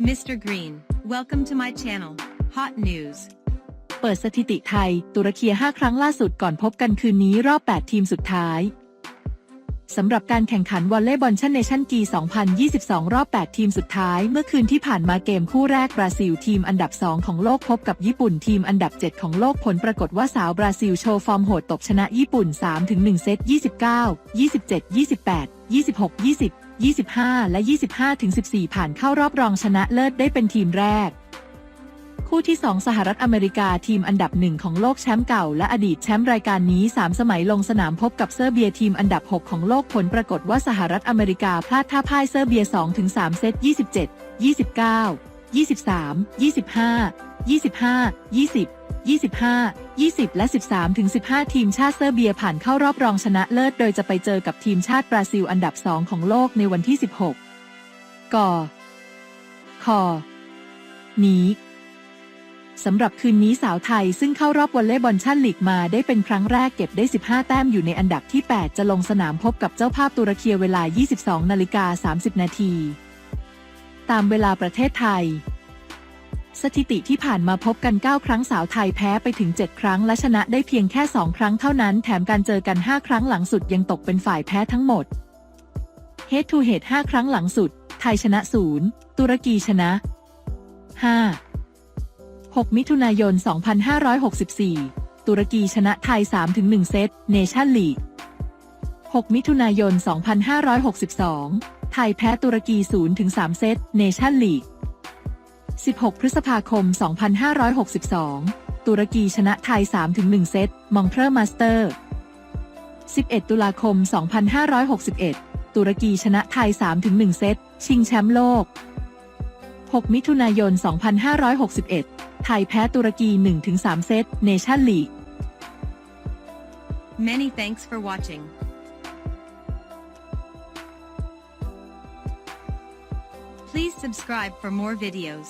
Mr. Green, welcome to my channel. Hot news. เปิดสถิติไทย ตุรกี5ครั้งล่าสุดก่อนพบกันคืนนี้รอบ 8 ทีมสุดท้ายสำหรับการแข่งขันวอลเลย์บอลชั่นเนชั่นกี 2022 รอบ 8 ทีมสุดท้าย เมื่อคืนที่ผ่านมาเกมคู่แรกบราซิลทีมอันดับ 2 ของโลกพบกับญี่ปุ่นทีมอันดับ 7 ของโลกผลปรากฏว่าสาวบราซิลโชว์ฟอร์มโหดตบชนะญี่ปุ่น 3-1 เซต 29 27 28 26 20 25 และ 25 14 ผ่านเข้ารอบรองชนะเลิศได้เป็นทีมแรก คู่ที่ 2 สหรัฐอเมริกาทีมอันดับหนึ่งของโลกแชมป์เก่าและอดีตแชมป์รายการนี้ 3 สมัยลงสนามพบกับเซอร์เบียทีมอันดับ 6 ของโลกผลปรากฏว่าสหรัฐอเมริกาพลาดท่าพ่ายเซอร์เบีย 2-3 เซต 27 29 23 25 25 20 25 20 และ 13 15 ทีมชาติเซอร์เบียผ่านเข้ารอบรองชนะเลิศ โดยจะไปเจอกับทีมชาติบราซิลอันดับ 2 ของโลกในวันที่ 16 กอคนี้สำหรับคืนนี้สาวไทยซึ่งเข้ารอบวอลเลย์บอลชั่นลีกมาได้เป็นครั้งแรกเก็บได้ 15 แต้มอยู่ในอันดับที่ 8 จะลงสนามพบกับเจ้าภาพตุรกีเวลา 22 นาฬิกา 30 นาที ตามเวลาประเทศไทย สถิติที่ผ่านมาพบกัน 9 ครั้งสาวไทยแพ้ไปถึง 7 ครั้ง และชนะได้เพียงแค่ 2 ครั้งเท่านั้น แถมการเจอกัน 5 ครั้งหลังสุดยังตกเป็นฝ่ายแพ้ทั้งหมด Head to Head 5ครั้งหลังสุด ไทยชนะ 0 ตุรกีชนะ 5 6 มิถุนายน 2564 ตุรกีชนะไทย 3-1 เซต เนชั่นลีก 6 มิถุนายน 2562 ไทยแพ้ตุรกี 0-3 เซต เนชั่นลีก 16 พฤษภาคม 2562 ตุรกีชนะไทย 3-1 เซต มองเทอร์มาสเตอร์ 11 ตุลาคม 2561 ตุรกีชนะไทย 3-1 เซต ชิงแชมป์โลก 6 มิถุนายน 2561 ไทยแพ้ตุรกี 1-3 เซต เนชั่นลีก Many thanks for watching. Please subscribe for more videos.